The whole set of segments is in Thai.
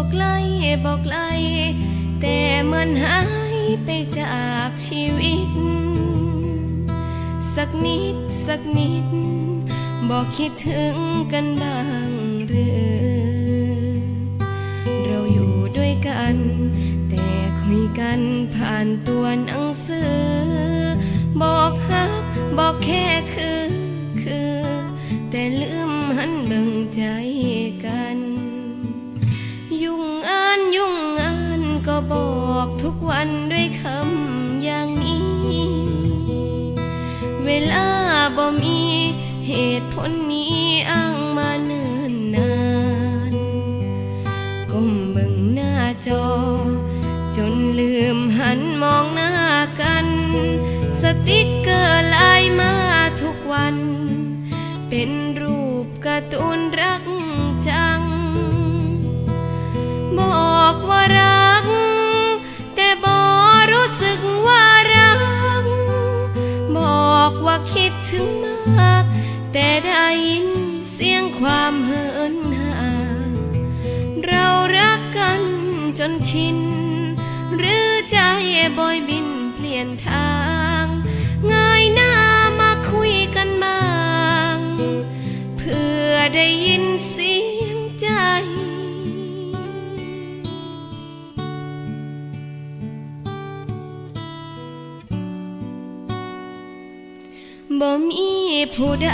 บอกไกลบอกไกล แต่มือนหายไปจากชีวิต สักนิดสักนิด บอกคิดถึงกันบ้างหรือ เราอยู่ด้วยกัน แต่คุยกันผ่านตัวหนังสือ บอกฮักบอกแค่คือคือ แต่ลืมหันเบิ่งใจ บอกทุกวันด้วยคำอย่างนี้ เวลาบ่มีเหตุผลนี้อ้างมาเนิ่นนานก้มเบิ่งหน้าจอ จนลืมหันมองหน้ากัน สติกเกอร์ลน์มาทุกวัน เป็นรูปการ์ตูนรักจัง บอกว่ารัก ถึงมาก แต่ได้ยินเสียงความเหินห่าง เรารักกันจนชิน หรือใจบอยบินเปลี่ยนทางง่ายหน้ามาคุยกันบ้าง เพื่อได้ยิน บ่มีผู้ใด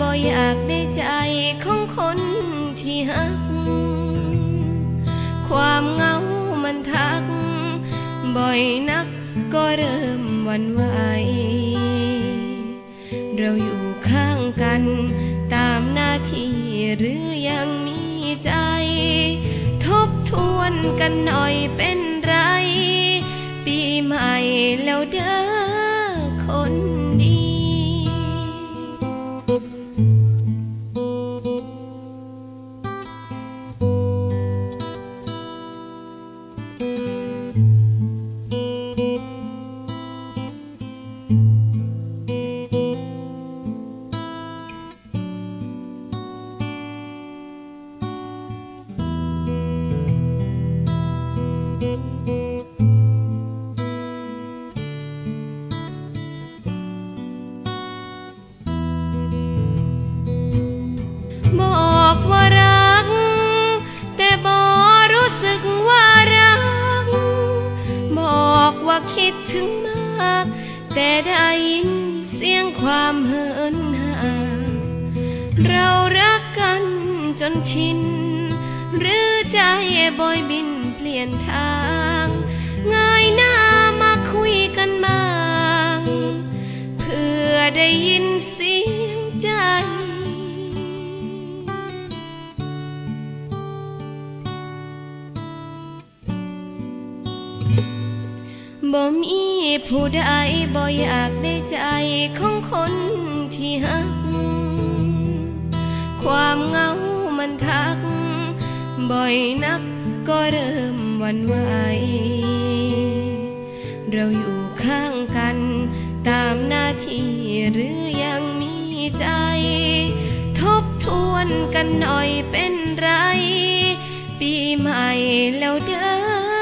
บ่อยากได้ใจของคนที่หัก ความเหงามันทัก บ่อยนักก็เริ่มหวันไหว เราอยู่ข้างกันตามหน้าที่หรือยังมีใจ ทบทวนกันหน่อยเป็นไร ปีใหม่แล้ว คิดถึงมาก แต่ได้ยินเสียงความเหินห่างเรารักกันจนชิน หรือใจบ่อยบินเปลี่ยนทาง บ่มีผู้ใดบ่อยากได้ใจของคนที่หัก ความเงามันทัก บ่อยนักก็เริ่มหวันไหว เราอยู่ข้างกันตามหน้าที่หรือยังมีใจ ทบทวนกันหน่อยเป็นไร ปีใหม่แล้วเด้อ